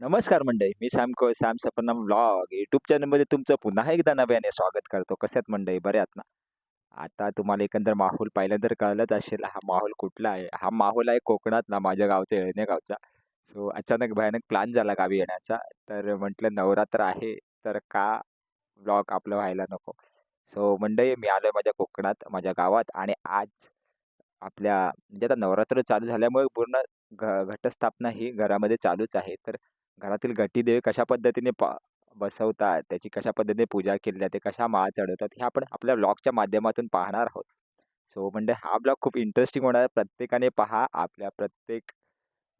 नमस्कार मंडळी मी सॅम को सॅम सपनम ब्लॉग यूट्यूब चॅनलमध्ये तुमचं पुन्हा एकदा नव्याने स्वागत करतो. कशात मंडळी? बरे आहात ना? आता तुम्हाला एकंदर माहोल पाहिलं तर कळलंच असेल हा माहोल कुठला आहे? हा माहोल आहे कोकणातला माझ्या गावचा येळणे गावचा सो अचानक भयानक प्लॅन झाला गावी येण्याचा. तर म्हटलं नवरात्र आहे तर का ब्लॉग आपलं व्हायला नको? सो मंडळी मी आलो आहे माझ्या कोकणात माझ्या गावात आणि आज आपल्या म्हणजे आता नवरात्र चालू झाल्यामुळे पूर्ण घ घटस्थापना ही घरामध्ये चालूच आहे. तर घरातील घटीदेव कशा पद्धतीने पा बसवतात त्याची कशा पद्धतीने पूजा केली जाते कशा माळा चढवतात हे आपण आपल्या ब्लॉगच्या माध्यमातून पाहणार आहोत. सो म्हणजे हा ब्लॉग खूप इंटरेस्टिंग होणार आहे. प्रत्येकाने पहा आपल्या प्रत्येक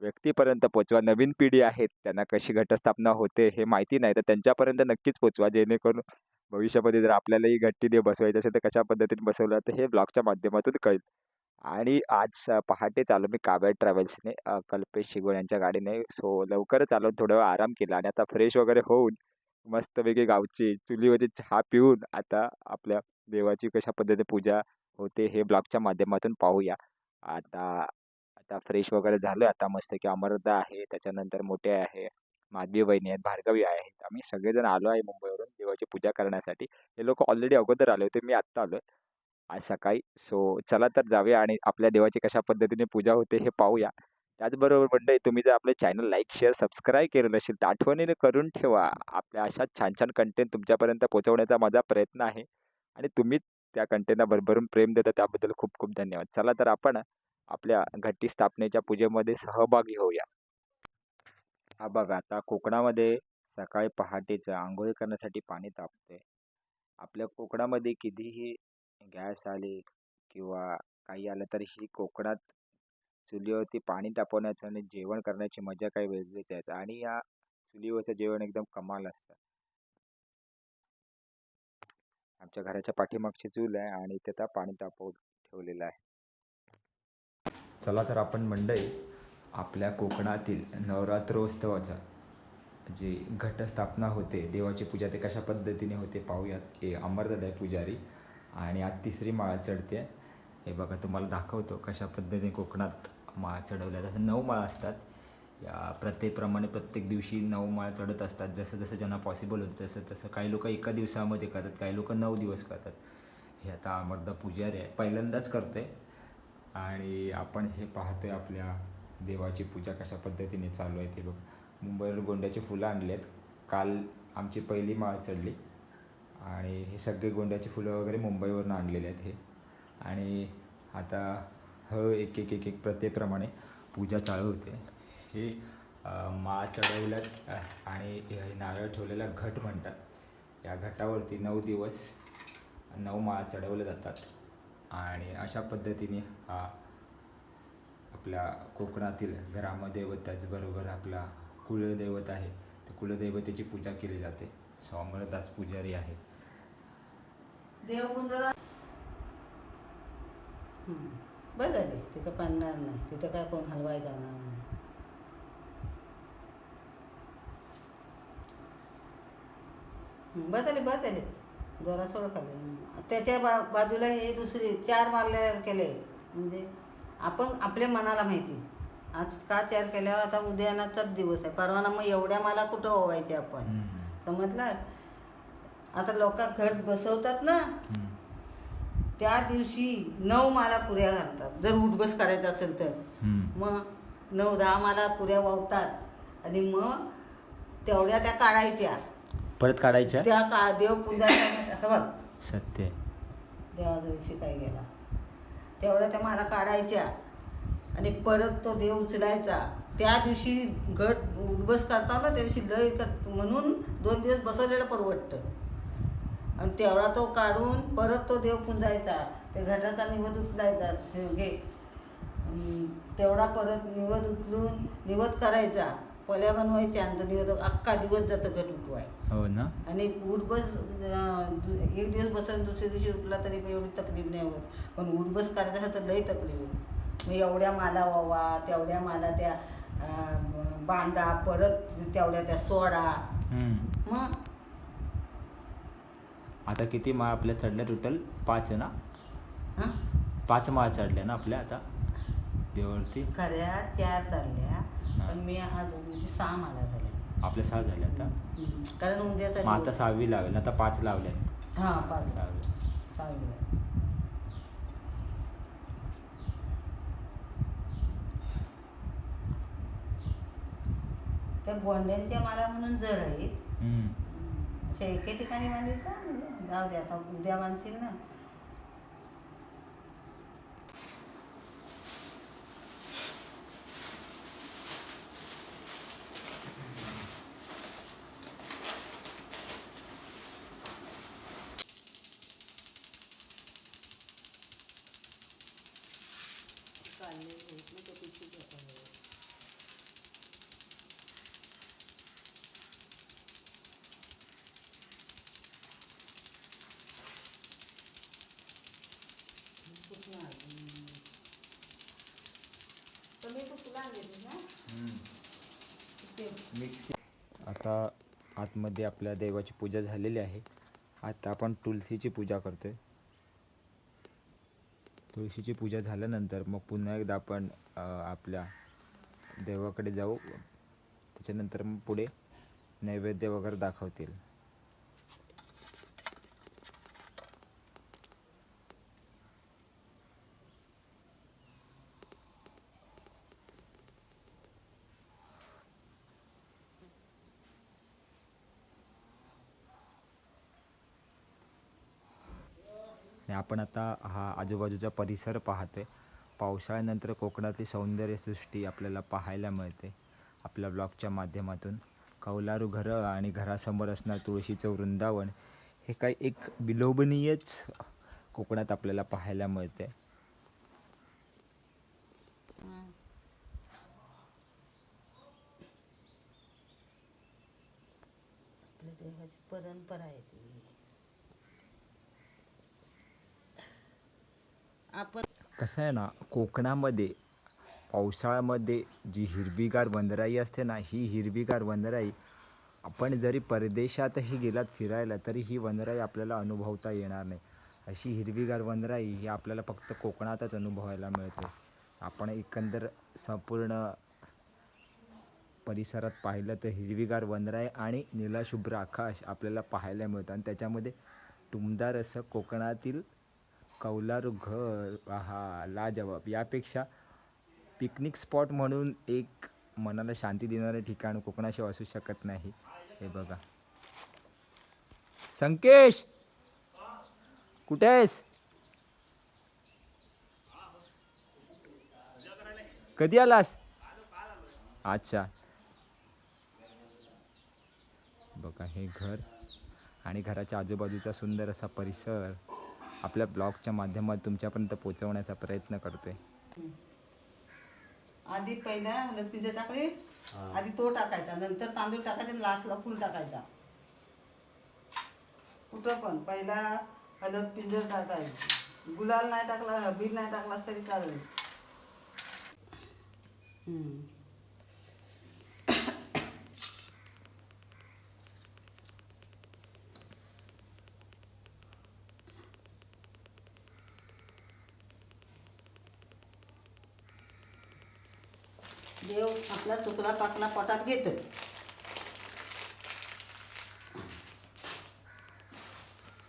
व्यक्तीपर्यंत पोचवा. नवीन पिढी आहेत त्यांना कशी घटस्थापना होते हे माहिती नाही तर त्यांच्यापर्यंत नक्कीच पोचवा जेणेकरून भविष्यामध्ये जर आपल्यालाही घट्टीदेव बसवायचं असेल तर कशा पद्धतीने बसवलं तर हे ब्लॉगच्या माध्यमातून कळेल. आणि आज पहाटे चालू मी काव्या ट्रॅव्हल्सने कल्पेश शिगोळ यांच्या गाडीने सो लवकरच चालवून थोडं आराम केला आणि आता फ्रेश वगैरे होऊन मस्तपैकी गावची चुलीवरची चहा पिऊन आता आपल्या देवाची कशा पद्धतीने पूजा होते हे ब्लॉगच्या माध्यमातून पाहूया. आता आता फ्रेश वगैरे झालं आता मस्त की अमरदा आहे त्याच्यानंतर मोठे आहे. माधवी वहिनी आहेत भार्गवी आहेत. आम्ही सगळेजण आलो आहे मुंबईवरून देवाची पूजा करण्यासाठी. हे लोक ऑलरेडी अगोदर आले होते मी आत्ता आलो आज सकाळी. सो चला तर जाऊया आणि आपल्या देवाची कशा पद्धतीने पूजा होते हे पाहूया. त्याचबरोबर मंडळी तुम्ही जर आपले चॅनल लाईक शेअर सबस्क्राईब केलं नसेल तर आठवणीने करून ठेवा. आपल्या अशा छान छान कंटेंट तुमच्यापर्यंत पोहोचवण्याचा माझा प्रयत्न आहे. आणि तुम्ही त्या कंटेंटला भरभरून प्रेम देता त्याबद्दल खूप खूप धन्यवाद. चला तर आपण आपल्या घटी स्थापनेच्या पूजेमध्ये सहभागी होऊया. हा बघा आता कोकणामध्ये सकाळी पहाटेचं आंघोळी करण्यासाठी पाणी तापते आपल्या कोकणामध्ये कितीही गॅस आले किंवा काही आलं तर ही कोकणात चुलीवरती पाणी तापवण्याचं आणि जेवण करण्याची मजा काही वेगळीच आहे. आणि या चुलीवरचं जेवण एकदम कमाल असतं. आमच्या घराच्या पाठीमागची चूल आहे आणि तिथं पाणी तापवून ठेवलेलं आहे. चला तर आपण मंडई आपल्या कोकणातील नवरात्रोत्सवाचा जी घटस्थापना होते देवाची पूजा ते कशा पद्धतीने होते पाहूयात. हे अमरदादा आहे पुजारी आणि आज तिसरी माळा चढते. हे बघा तुम्हाला दाखवतो कशा पद्धतीने कोकणात माळा चढवल्या जसं नऊ माळा असतात. या प्रत्येकप्रमाणे प्रत्येक दिवशी नऊ माळा चढत असतात. जसं जसं ज्यांना पॉसिबल होतं तसं तसं काही लोक एका दिवसामध्ये करतात काही लोक नऊ दिवस करतात. हे आता अमरदा पुजारी आहे. पहिल्यांदाच करते. आणि आपण हे पाहतोय आपल्या देवाची पूजा कशा पद्धतीने चालू आहे ते बघ. मुंबईवरून गोंड्याची फुलं आणली आहेत काल आमची पहिली माळ चढली. आणि हे सगळे गोंड्याची फुलं वगैरे मुंबईवरून आणलेले आहेत हे. आणि आता ह एक एक एक एक प्रत्येकप्रमाणे पूजा चालू होते. हे माळ चढवल्यात आणि नारळ ठेवलेला घट म्हणतात. या घटावरती नऊ दिवस नऊ माळा चढवल्या जातात. आणि अशा पद्धतीने हा आपल्या कोकणातील ग्रामदैवत त्याचबरोबर आपला कुलदैवत आहे. तर कुलदैवतेची पूजा केली जाते. सो अमरदास पुजारी आहे. देव गुंजरा बरं झाले तिथं पाडणार नाही. तिथं काय कोण हलवाय जाणार नाही. हं, बस झाले बस झाले जरा सोडं खाल्ले त्याच्या बा बाजूला हे दुसरे चार मारले केले. म्हणजे आपण आपल्या मनाला माहिती. आज का चार केल्यावर आता उद्यानाचाच दिवस आहे. परवाना मग एवढ्या मला कुठं ओवायचे आपण? समजलं? आता लोक घट बसवतात ना त्या दिवशी नऊ माला पुऱ्या घालतात. जर उठबस करायचं असेल तर. मग नऊ दहा माला पुऱ्या वावतात. आणि मग तेवढ्या त्या काढायच्या. परत काढायच्या? त्या का देव पूजा असं बघ. सत्य. देवा दिवशी काय गेला तेवढ्या त्या मला काढायच्या. आणि परत तो देव उचलायचा. त्या दिवशी घट उठबस करता ना त्या दिवशी लय कर म्हणून दोन दिवस बसवलेलं परवडतं. आणि तेवढा तो काढून परत तो देव पुंजायचा. ते घटाचा निवद उचलायचा. हे घे. तेवढा परत निवद उचलून निवद करायचा. पल्या बनवायच्या आणि तो निवद अख्खा दिवस जातं घट उठवाय. हो ना. आणि उठबस एक दिवस बसून दुसऱ्या दिवशी उठला तरी पण एवढी तकलीफ नाही होत. पण उठबस करायचं तर लई तकलीफ होती. मग एवढ्या माला वावा तेवढ्या माला त्या बांधा परत तेवढ्या त्या सोडा. मग? आता किती माळ आपल्या चढल्या टोटल पाच ना? हां? पाच माळ चढल्या ना आपल्या आता? देवावरती? खऱ्या चार चालल्या. पण मी आज म्हणजे सहा मला झाल्या आपल्या सहा झाल्या आता? हम्म. कारण उद्याचा मग आता दिवस. सहावी लागेल आता पाच लावल्यात हा पाच. सहावी. सहावी त्या गोंड्यांच्या माला म्हणून जड आहेत. हम्म. अशा एके ठिकाणी बांधील का? जाऊ दे आता उद्या बांधशील ना. आता आतमध्ये आपल्या देवाची पूजा झालेली आहे. आता आपण तुलसीची पूजा करतो आहे तुळशीची पूजा झाल्यानंतर मग पुन्हा एकदा आपण आपल्या देवाकडे जाऊ. त्याच्यानंतर मग पुढे नैवेद्य वगैरे दाखवतील. आणि आपण आता हा आजूबाजूचा परिसर पाहतोय. पावसाळ्यानंतर कोकणातली सौंदर्यसृष्टी आपल्याला पाहायला मिळते. आपल्या ब्लॉगच्या माध्यमातून. कौलारू घरं आणि घरासमोर असणार तुळशीचं वृंदावन हे काही एक विलोभनीयच कोकणात आपल्याला पाहायला मिळते परंपरा आहेत ती आपण कसं आहे ना कोकणामध्ये पावसाळ्यामध्ये जी हिरवीगार वनराई असते ना ही हिरवीगार वनराई आपण जरी परदेशातही गेलात फिरायला तरी ही वनराई आपल्याला अनुभवता येणार नाही. अशी हिरवीगार वनराई ही आपल्याला फक्त कोकणातच अनुभवायला मिळते. आपण एकंदर संपूर्ण परिसरात पाहिलं तर हिरवीगार वनराई आणि निलाशुभ्र आकाश आपल्याला पाहायला मिळतं. आणि त्याच्यामध्ये टुमदार असं कोकणातील कौलारू घर हा लाजवाब. यापेक्षा पिकनिक स्पॉट म्हणून एक मनाला शांती देणारे ठिकाण कोकणाशिवाय असू शकत नाही. हे बघा. संकेश! कुठे आहेस? कधी आलास? अच्छा. बघा हे घर आणि घराच्या आजूबाजूचा सुंदर असा परिसर. आपल्या ब्लॉगच्या माध्यमातून तुमच्यापर्यंत पोहोचवण्याचा प्रयत्न करतोय. आधी पहिला हळद पिंजर टाकले आधी तो टाकायचा नंतर तांदूळ टाकायचा लास्टला फुल टाकायचा. कुठं पण पहिला हळद पिंजर टाकायचं. गुलाल नाही टाकला हबीर नाही टाकलास तरी चालेल. हम्म. आपला तुकडा पाकला पोटात घेतो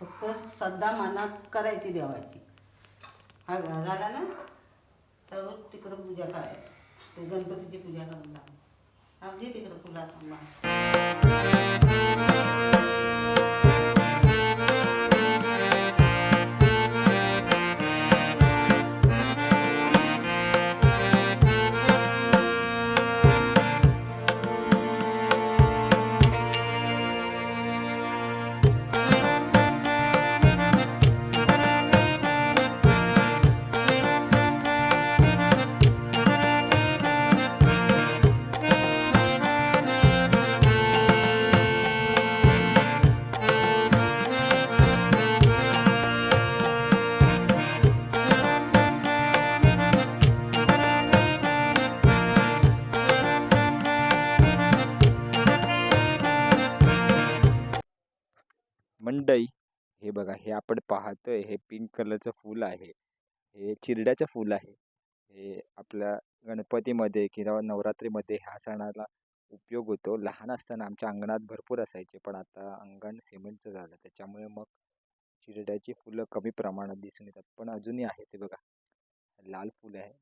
फक्त सध्या मनात करायची देवाची. हा झाला ना तर तिकडं पूजा करायची. ते गणपतीची पूजा करून लागली अगदी तिकडं फुला थांबा बघा हे आपण पाहतोय हे पिंक कलरचं फूल आहे. हे चिरड्याचं फूल आहे. हे आपल्या गणपतीमध्ये किंवा नवरात्रीमध्ये ह्या सणाला उपयोग होतो. लहान असताना आमच्या अंगणात भरपूर असायचे पण आता अंगण सिमेंटचं झालं. त्याच्यामुळे मग चिरड्याची फुलं कमी प्रमाणात दिसून येतात. पण अजूनही आहे ते बघा. लाल फूल आहे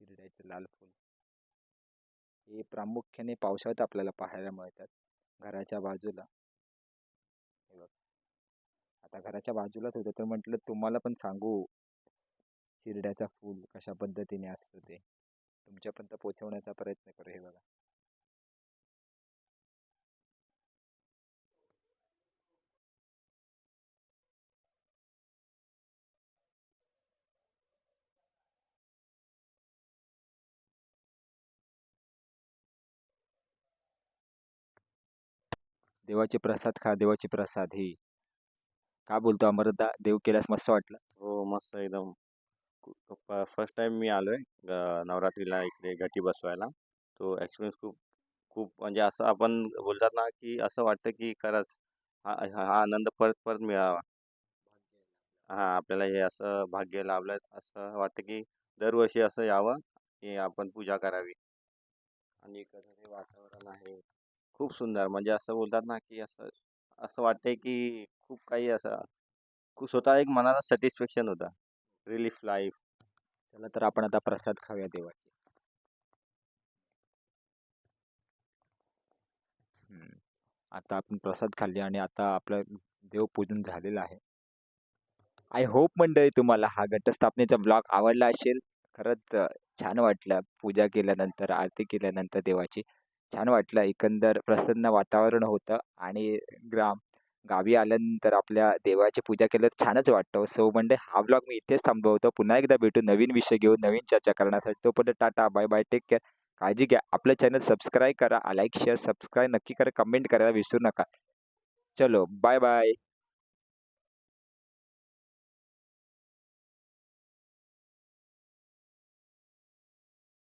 चिरड्याचं लाल फूल. हे प्रामुख्याने पावसाळ्यात आपल्याला पाहायला मिळतात घराच्या बाजूला. हे बघा. आता घराच्या बाजूलाच होतं. तर म्हटलं तुम्हाला पण सांगू चिरड्याचा फूल कशा पद्धतीने असतं ते? तुमच्यापर्यंत पोचवण्याचा प्रयत्न करू हे बघा. देवाचे प्रसाद खा देवाचे प्रसाद हे. काय बोलतो अमरदा देव केल्यास मस्त वाटलं? हो मस्त एकदम. फर्स्ट टाइम मी आलोय आहे नवरात्रीला इकडे घटी बसवायला. तो एक्सपिरियन्स खूप खूप म्हणजे असं आपण बोलतात ना की असं वाटतं की खरंच हा हा हा आनंद परत परत मिळावा. हा आपल्याला हे असं भाग्य लाभलं असं वाटतं की दरवर्षी असं यावं की आपण पूजा करावी. आणि कसं हे वातावरण आहे खूप सुंदर. म्हणजे असं बोलतात ना की असं असं वाटतंय की खूप काही असं खूप स्वतः एक मनाला सॅटिस्फॅक्शन होतं. रिलीफ लाईफ चला तर आपण आता प्रसाद खाऊया देवाचे. हम्म. आता आपण प्रसाद खाल्ले आणि आता आपलं देवपूजन झालेलं आहे. आय होप मंडळी तुम्हाला हा घटस्थापनेचा ब्लॉग आवडला असेल. खरंच अ, छान वाटलं. पूजा केल्यानंतर आरती केल्यानंतर देवाची. छान वाटलं. एकंदर प्रसन्न वातावरण होतं आणि ग्राम गावी आल्यानंतर आपल्या देवाची पूजा केलं तर छानच वाटतं. सो म्हणजे हा ब्लॉग मी इथेच थांबवतो. पुन्हा एकदा भेटू नवीन विषय घेऊन नवीन चर्चा करण्यासाठी. तोपर्यंत tata bye bye take care काळजी घ्या. आपलं चॅनल सबस्क्राईब करा लाईक शेअर सबस्क्राईब नक्की करा कमेंट करायला विसरू नका. चलो बाय बाय